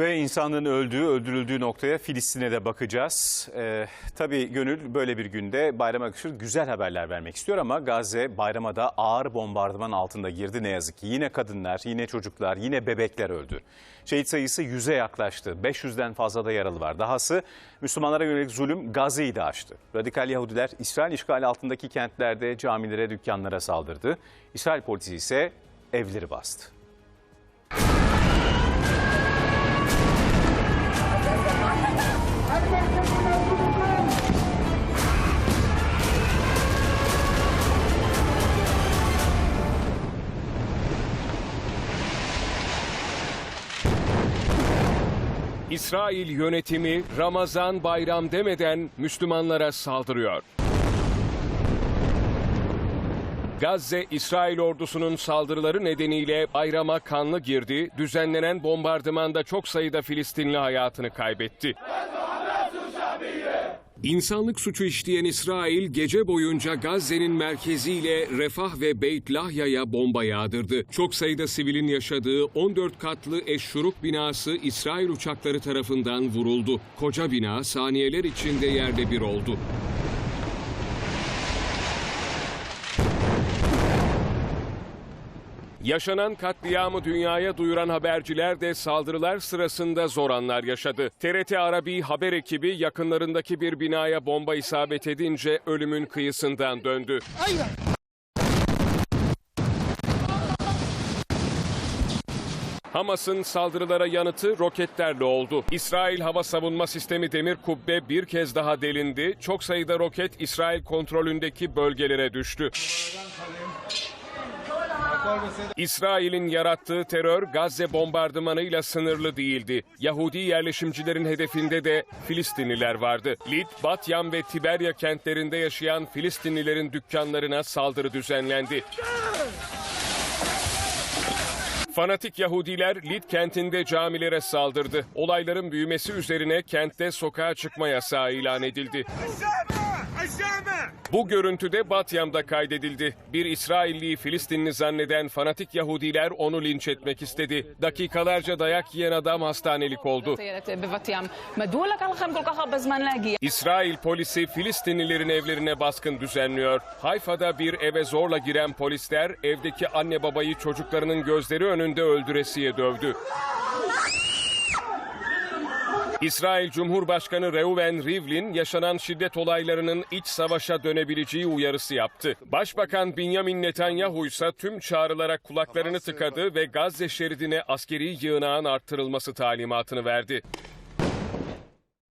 Ve insanlığın öldüğü, öldürüldüğü noktaya Filistin'e de bakacağız. Ee, tabii Gönül böyle bir günde bayrama yakışır güzel haberler vermek istiyor ama Gazze bayrama da ağır bombardıman altında girdi ne yazık ki. Yine kadınlar, yine çocuklar, yine bebekler öldü. Şehit sayısı 100'e yaklaştı. 500'den fazla da yaralı var. Dahası Müslümanlara yönelik zulüm Gazze'yi de aştı. Radikal Yahudiler İsrail işgali altındaki kentlerde camilere, dükkanlara saldırdı. İsrail polisi ise evleri bastı. İsrail yönetimi Ramazan bayram demeden Müslümanlara saldırıyor. Gazze, İsrail ordusunun saldırıları nedeniyle bayrama kanlı girdi, düzenlenen bombardımanda çok sayıda Filistinli hayatını kaybetti. İnsanlık suçu işleyen İsrail gece boyunca Gazze'nin merkeziyle Refah ve Beyt Lahya'ya bomba yağdırdı. Çok sayıda sivilin yaşadığı 14 katlı eşşuruk binası İsrail uçakları tarafından vuruldu. Koca bina saniyeler içinde yerde bir oldu. Yaşanan katliamı dünyaya duyuran haberciler de saldırılar sırasında zor anlar yaşadı. TRT Arabi haber ekibi yakınlarındaki bir binaya bomba isabet edince ölümün kıyısından döndü. Hamas'ın saldırılara yanıtı roketlerle oldu. İsrail hava savunma sistemi Demir Kubbe bir kez daha delindi. Çok sayıda roket İsrail kontrolündeki bölgelere düştü. İsrail'in yarattığı terör Gazze bombardımanıyla sınırlı değildi. Yahudi yerleşimcilerin hedefinde de Filistinliler vardı. Lid, Batyam ve Tiberya kentlerinde yaşayan Filistinlilerin dükkanlarına saldırı düzenlendi. Fanatik Yahudiler Lid kentinde camilere saldırdı. Olayların büyümesi üzerine kentte sokağa çıkma yasağı ilan edildi. Bu görüntüde Batyam'da kaydedildi. Bir İsrailliyi Filistinli zanneden fanatik Yahudiler onu linç etmek istedi. Dakikalarca dayak yiyen adam hastanelik oldu. İsrail polisi Filistinlilerin evlerine baskın düzenliyor. Hayfa'da bir eve zorla giren polisler evdeki anne babayı çocuklarının gözleri önünde öldüresiye dövdü. İsrail Cumhurbaşkanı Reuven Rivlin yaşanan şiddet olaylarının iç savaşa dönebileceği uyarısı yaptı. Başbakan Benjamin Netanyahu ise tüm çağrılara kulaklarını tıkadı ve Gazze şeridine askeri yığınağın arttırılması talimatını verdi.